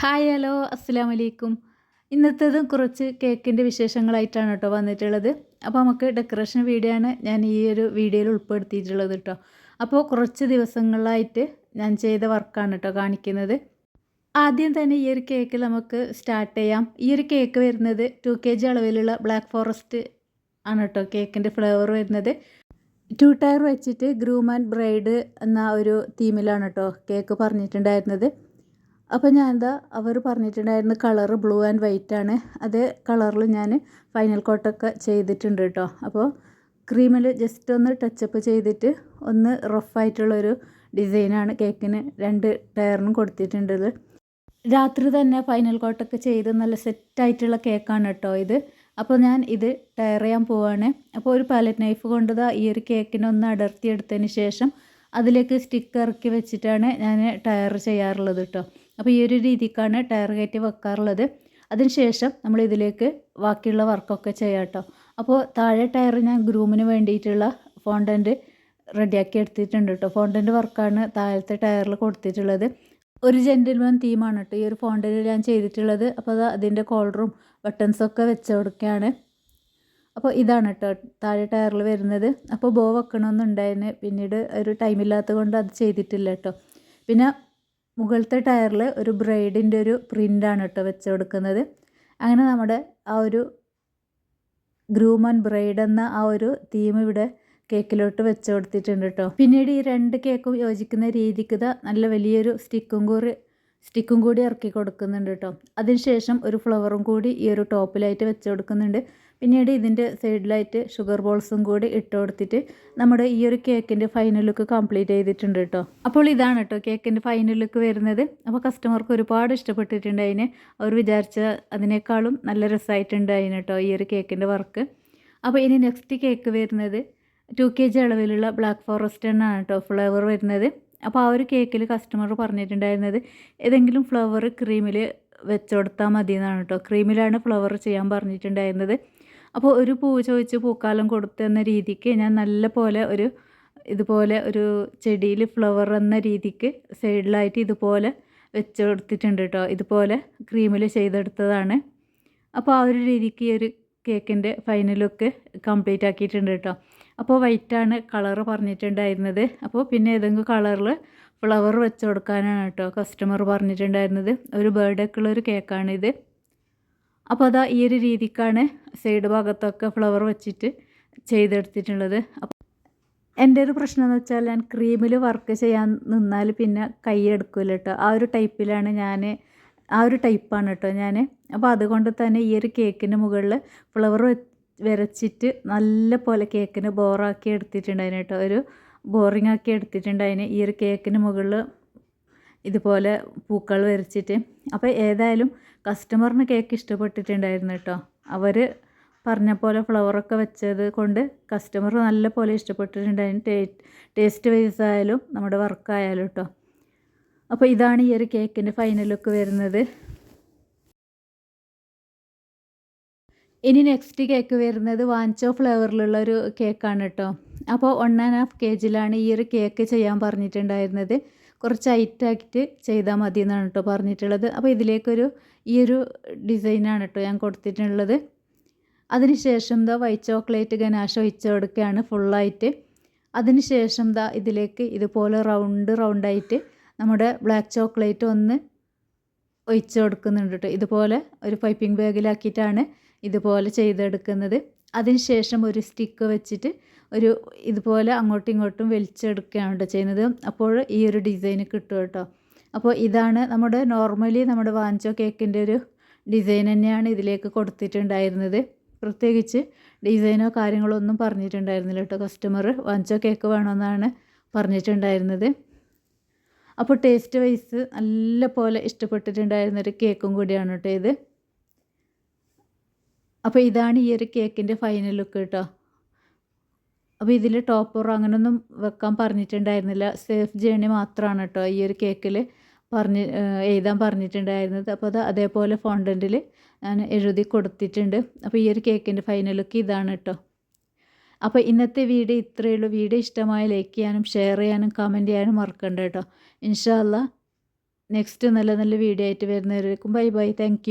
Hi hello അസ്സാം വലൈക്കും ഇന്നത്തേതും കുറച്ച് കേക്കിന്റെ വിശേഷങ്ങളായിട്ടാണ് കേട്ടോ വന്നിട്ടുള്ളത്. അപ്പോൾ നമുക്ക് ഡെക്കറേഷൻ വീഡിയോ ആണ് ഞാൻ ഈ ഒരു വീഡിയോയിൽ ഉൾപ്പെടുത്തിയിട്ടുള്ളത് കേട്ടോ. അപ്പോൾ കുറച്ച് ദിവസങ്ങളായിട്ട് ഞാൻ ചെയ്ത വർക്കാണ് കേട്ടോ കാണിക്കുന്നത്. ആദ്യം തന്നെ ഈ ഒരു കേക്ക് നമുക്ക് സ്റ്റാർട്ട് ചെയ്യാം. ഈ ഒരു കേക്ക് വരുന്നത് ടു കെ ജി അളവിലുള്ള ബ്ലാക്ക് ഫോറസ്റ്റ് ആണ് കേട്ടോ കേക്കിന്റെ ഫ്ലേവർ വരുന്നത്. ടു ടയർ വെച്ചിട്ട് ഗ്രൂം ആൻഡ് ബ്രൈഡ് എന്ന ഒരു തീമിലാണ് കേട്ടോ കേക്ക് പറഞ്ഞിട്ടുണ്ടായിരുന്നത്. അപ്പോൾ ഞാൻ എന്താ അവർ പറഞ്ഞിട്ടുണ്ടായിരുന്ന കളറ് ബ്ലൂ ആൻഡ് വൈറ്റ് ആണ്. അതേ കളറിൽ ഞാൻ ഫൈനൽ കോട്ടൊക്കെ ചെയ്തിട്ടുണ്ട് കേട്ടോ അപ്പോൾ ക്രീമിൽ ജസ്റ്റ് ഒന്ന് ടച്ചപ്പ് ചെയ്തിട്ട് ഒന്ന് റഫായിട്ടുള്ളൊരു ഡിസൈനാണ് കേക്കിന് രണ്ട് ടയറിനും കൊടുത്തിട്ടുണ്ടത്. രാത്രി തന്നെ ഫൈനൽ കോട്ടൊക്കെ ചെയ്ത് നല്ല സെറ്റായിട്ടുള്ള കേക്കാണ് കേട്ടോ ഇത്. അപ്പോൾ ഞാൻ ഇത് ടയർ ചെയ്യാൻ പോവാണ്. അപ്പോൾ ഒരു പാലറ്റ് നൈഫ് കൊണ്ടതാ ഈ ഒരു കേക്കിനെ ഒന്ന് അടർത്തിയെടുത്തതിന് ശേഷം അതിലേക്ക് സ്റ്റിക്ക് ഇറക്കി വെച്ചിട്ടാണ് ഞാൻ ടയർ ചെയ്യാറുള്ളത് കേട്ടോ അപ്പോൾ ഈ ഒരു രീതിക്കാണ് ടയർ കയറ്റി വെക്കാറുള്ളത് അതിനുശേഷം നമ്മൾ ഇതിലേക്ക് ബാക്കിയുള്ള വർക്കൊക്കെ ചെയ്യാം കേട്ടോ. അപ്പോൾ താഴെ ടയർ ഞാൻ ഗ്രൂമിന് വേണ്ടിയിട്ടുള്ള ഫോണ്ടന്റ് റെഡിയാക്കി എടുത്തിട്ടുണ്ട് കേട്ടോ. ഫോണ്ടന്റ് വർക്കാണ് താഴത്തെ ടയറിൽ കൊടുത്തിട്ടുള്ളത്. ഒരു ജെന്റിൽമാൻ തീമാണ് കേട്ടോ ഈ ഒരു ഫോണ്ടന്റ് ഞാൻ ചെയ്തിട്ടുള്ളത്. അപ്പോൾ അത് അതിന്റെ കോളറും ബട്ടൺസൊക്കെ വെച്ച് കൊടുക്കുകയാണ്. അപ്പോൾ ഇതാണ് കേട്ടോ താഴെ ടയറിൽ വരുന്നത്. അപ്പോൾ ബോ വെക്കണമെന്നുണ്ടായിരുന്നു. പിന്നീട് ഒരു ടൈമില്ലാത്തത് കൊണ്ട് അത് ചെയ്തിട്ടില്ല കേട്ടോ. പിന്നെ മുകളിലത്തെ ടയറിൽ ഒരു ബ്രൈഡിന്റെ ഒരു പ്രിന്റാണ് കേട്ടോ വെച്ച് കൊടുക്കുന്നത് അങ്ങനെ നമ്മുടെ ആ ഒരു ഗ്രൂമൻ ബ്രൈഡ് എന്ന ആ ഒരു തീം ഇവിടെ കേക്കിലോട്ട് വെച്ച് കൊടുത്തിട്ടുണ്ട് കേട്ടോ. പിന്നീട് ഈ രണ്ട് കേക്കും യോജിക്കുന്ന രീതിക്ക് നല്ല വലിയൊരു സ്റ്റിക്കും കൂടി സ്റ്റിക്കും കൂടി ഇറക്കി കൊടുക്കുന്നുണ്ട് കേട്ടോ. അതിനുശേഷം ഒരു ഫ്ലവറും കൂടി ഈ ഒരു ടോപ്പിലായിട്ട് വെച്ച് കൊടുക്കുന്നുണ്ട് പിന്നീട് ഇതിന്റെ സൈഡിലായിട്ട് ഷുഗർ ബോൾസും കൂടി ഇട്ട് കൊടുത്തിട്ട് നമ്മുടെ ഈ ഒരു കേക്കിന്റെ ഫൈനൽ ലുക്ക് കംപ്ലീറ്റ് ചെയ്തിട്ടുണ്ട് കേട്ടോ അപ്പോൾ ഇതാണ് കേട്ടോ കേക്കിന്റെ ഫൈനൽ ലുക്ക് വരുന്നത്. അപ്പോൾ കസ്റ്റമർക്ക് ഒരുപാട് ഇഷ്ടപ്പെട്ടിട്ടുണ്ട് അതിന്. അവർ വിചാരിച്ച അതിനേക്കാളും നല്ല രസമായിട്ടുണ്ട് അതിന് കേട്ടോ ഈ ഒരു കേക്കിന്റെ വർക്ക് അപ്പോൾ ഇനി നെക്സ്റ്റ് കേക്ക് വരുന്നത് ടു കെ ജി അളവിലുള്ള ബ്ലാക്ക് ഫോറസ്റ്റ് എണ്ണാണ് കേട്ടോ ഫ്ലേവർ വരുന്നത്. അപ്പോൾ ആ ഒരു കേക്കിൽ കസ്റ്റമർ പറഞ്ഞിട്ടുണ്ടായിരുന്നത് ഏതെങ്കിലും ഫ്ലവർ ക്രീമിൽ വെച്ച് കൊടുത്താൽ മതി എന്നാണ് കേട്ടോ ക്രീമിലാണ് ഫ്ലവർ ചെയ്യാൻ പറഞ്ഞിട്ടുണ്ടായിരുന്നത്. അപ്പോൾ ഒരു പൂ ചോദിച്ച് പൂക്കാലം കൊടുത്തെന്ന രീതിക്ക് ഞാൻ നല്ല പോലെ ഒരു ഇതുപോലെ ഒരു ചെടിയിൽ ഫ്ലവർ എന്ന രീതിക്ക് സൈഡിലായിട്ട് ഇതുപോലെ വെച്ച് കൊടുത്തിട്ടുണ്ട് കേട്ടോ. ഇതുപോലെ ക്രീമിൽ ചെയ്തെടുത്തതാണ്. അപ്പോൾ ആ ഒരു രീതിക്ക് ഈ ഒരു കേക്കിന്റെ ഫൈനലൊക്കെ കംപ്ലീറ്റ് ആക്കിയിട്ടുണ്ട് കേട്ടോ. അപ്പോൾ വൈറ്റാണ് കളർ പറഞ്ഞിട്ടുണ്ടായിരുന്നത്. അപ്പോൾ പിന്നെ ഏതെങ്കിലും കളറിൽ ഫ്ലവർ വെച്ച് കൊടുക്കാനാണ് കേട്ടോ കസ്റ്റമർ പറഞ്ഞിട്ടുണ്ടായിരുന്നത്. ഒരു ബർത്ത്ഡേക്കുള്ള ഒരു കേക്കാണിത്. അപ്പോൾ അതാ ഈ ഒരു രീതിക്കാണ് സൈഡ് ഭാഗത്തൊക്കെ ഫ്ലവർ വെച്ചിട്ട് ചെയ്തെടുത്തിട്ടുള്ളത്. അപ്പോൾ എന്റെ ഒരു പ്രശ്നം എന്ന് വെച്ചാൽ ഞാൻ ക്രീമിൽ വർക്ക് ചെയ്യാൻ നിന്നാൽ പിന്നെ കൈ എടുക്കില്ല കേട്ടോ ആ ഒരു ടൈപ്പിലാണ് ഞാൻ ആ ഒരു ടൈപ്പാണ് കേട്ടോ ഞാൻ. അപ്പോൾ അതുകൊണ്ട് തന്നെ ഈ ഒരു കേക്കിന് മുകളിൽ ഫ്ലവർ വരച്ചിട്ട് നല്ല പോലെ കേക്കിന് ബോറാക്കി എടുത്തിട്ടുണ്ടായിരുന്നു കേട്ടോ ഒരു ബോറിംഗ് ആക്കി എടുത്തിട്ടുണ്ടായിന് ഈ ഒരു കേക്കിന് മുകളിൽ ഇതുപോലെ പൂക്കൾ വരച്ചിട്ട്. അപ്പോൾ ഏതായാലും കസ്റ്റമറിന് കേക്ക് ഇഷ്ടപ്പെട്ടിട്ടുണ്ടായിരുന്നു കേട്ടോ അവർ പറഞ്ഞ പോലെ ഫ്ലവറൊക്കെ വെച്ചത് കൊണ്ട് കസ്റ്റമർ നല്ല പോലെ ഇഷ്ടപ്പെട്ടിട്ടുണ്ടായിരുന്നു. ടേ ടേസ്റ്റ് വൈസ് ആയാലും നമ്മുടെ വർക്കായാലും കേട്ടോ അപ്പോൾ ഇതാണ് ഈ ഒരു കേക്കിന്റെ ഫൈനൽ ലുക്ക് വരുന്നത്. ഇനി നെക്സ്റ്റ് കേക്ക് വരുന്നത് വാഞ്ചോ ഫ്ലേവറിലുള്ള ഒരു കേക്കാണ് കേട്ടോ അപ്പോൾ വൺ ആൻഡ് ഹാഫ് കെ ജിയിലാണ് ഈ ഒരു കേക്ക് ചെയ്യാൻ പറഞ്ഞിട്ടുണ്ടായിരുന്നത്. കുറച്ച് ഹൈറ്റാക്കിയിട്ട് ചെയ്താൽ മതി എന്നാണ് കേട്ടോ പറഞ്ഞിട്ടുള്ളത്. അപ്പോൾ ഇതിലേക്കൊരു ഈ ഒരു ഡിസൈനാണ് കേട്ടോ ഞാൻ കൊടുത്തിട്ടുള്ളത്. അതിനുശേഷം ദാ വൈറ്റ് ചോക്ലേറ്റ് ഗനാശ ഒഴിച്ച് കൊടുക്കുകയാണ് ഫുള്ളായിട്ട് അതിനുശേഷം ദാ ഇതിലേക്ക് ഇതുപോലെ റൗണ്ട് റൗണ്ടായിട്ട് നമ്മുടെ ബ്ലാക്ക് ചോക്ലേറ്റ് ഒന്ന് ഒഴിച്ച് കൊടുക്കുന്നുണ്ട് കേട്ടോ. ഇതുപോലെ ഒരു പൈപ്പിംഗ് ബാഗിലാക്കിയിട്ടാണ് ഇതുപോലെ ചെയ്തെടുക്കുന്നത്. അതിനുശേഷം ഒരു സ്റ്റിക്ക് വെച്ചിട്ട് ഒരു ഇതുപോലെ അങ്ങോട്ടും ഇങ്ങോട്ടും വലിച്ചെടുക്കുകയാണ് ചെയ്യുന്നത്. അപ്പോൾ ഈ ഒരു ഡിസൈൻ കിട്ടും കേട്ടോ. അപ്പോൾ ഇതാണ് നമ്മുടെ നോർമലി നമ്മുടെ വാഞ്ചോ കേക്കിന്റെ ഒരു ഡിസൈൻ തന്നെയാണ് ഇതിലേക്ക് കൊടുത്തിട്ടുണ്ടായിരുന്നത്. പ്രത്യേകിച്ച് ഡിസൈനോ കാര്യങ്ങളോ ഒന്നും പറഞ്ഞിട്ടുണ്ടായിരുന്നില്ല കേട്ടോ. കസ്റ്റമർ വാഞ്ചോ കേക്ക് വേണമെന്നാണ് പറഞ്ഞിട്ടുണ്ടായിരുന്നത്. അപ്പോൾ ടേസ്റ്റ് വൈസ് നല്ല പോലെ ഇഷ്ടപ്പെട്ടിട്ടുണ്ടായിരുന്നൊരു കേക്കും കൂടിയാണ് കേട്ടോ ഇത്. അപ്പോൾ ഇതാണ് ഈ ഒരു കേക്കിന്റെ ഫൈനൽ ലുക്ക് കേട്ടോ അപ്പോൾ ഇതിൽ ടോപ്പർ അങ്ങനെയൊന്നും വെക്കാൻ പറഞ്ഞിട്ടുണ്ടായിരുന്നില്ല. സേഫ് ജേണി മാത്രമാണ് കേട്ടോ ഈ ഒരു കേക്കിൽ പറഞ്ഞ് എഴുതാൻ പറഞ്ഞിട്ടുണ്ടായിരുന്നത്. അപ്പോൾ അത് അതേപോലെ ഫോണ്ടന്റിൽ ഞാൻ എഴുതി കൊടുത്തിട്ടുണ്ട്. അപ്പോൾ ഈ ഒരു കേക്കിന്റെ ഫൈനൽ ലുക്ക് ഇതാണ് കേട്ടോ അപ്പോൾ ഇന്നത്തെ വീഡിയോ ഇത്രയേ ഉള്ളൂ. വീഡിയോ ഇഷ്ടമായ ലൈക്ക് ചെയ്യാനും ഷെയർ ചെയ്യാനും കമന്റ് ചെയ്യാനും മറക്കണ്ട കേട്ടോ ഇൻഷാല്ല നെക്സ്റ്റ് നല്ല നല്ല വീഡിയോ ആയിട്ട് വരുന്നവരേക്കും ബൈ ബൈ താങ്ക്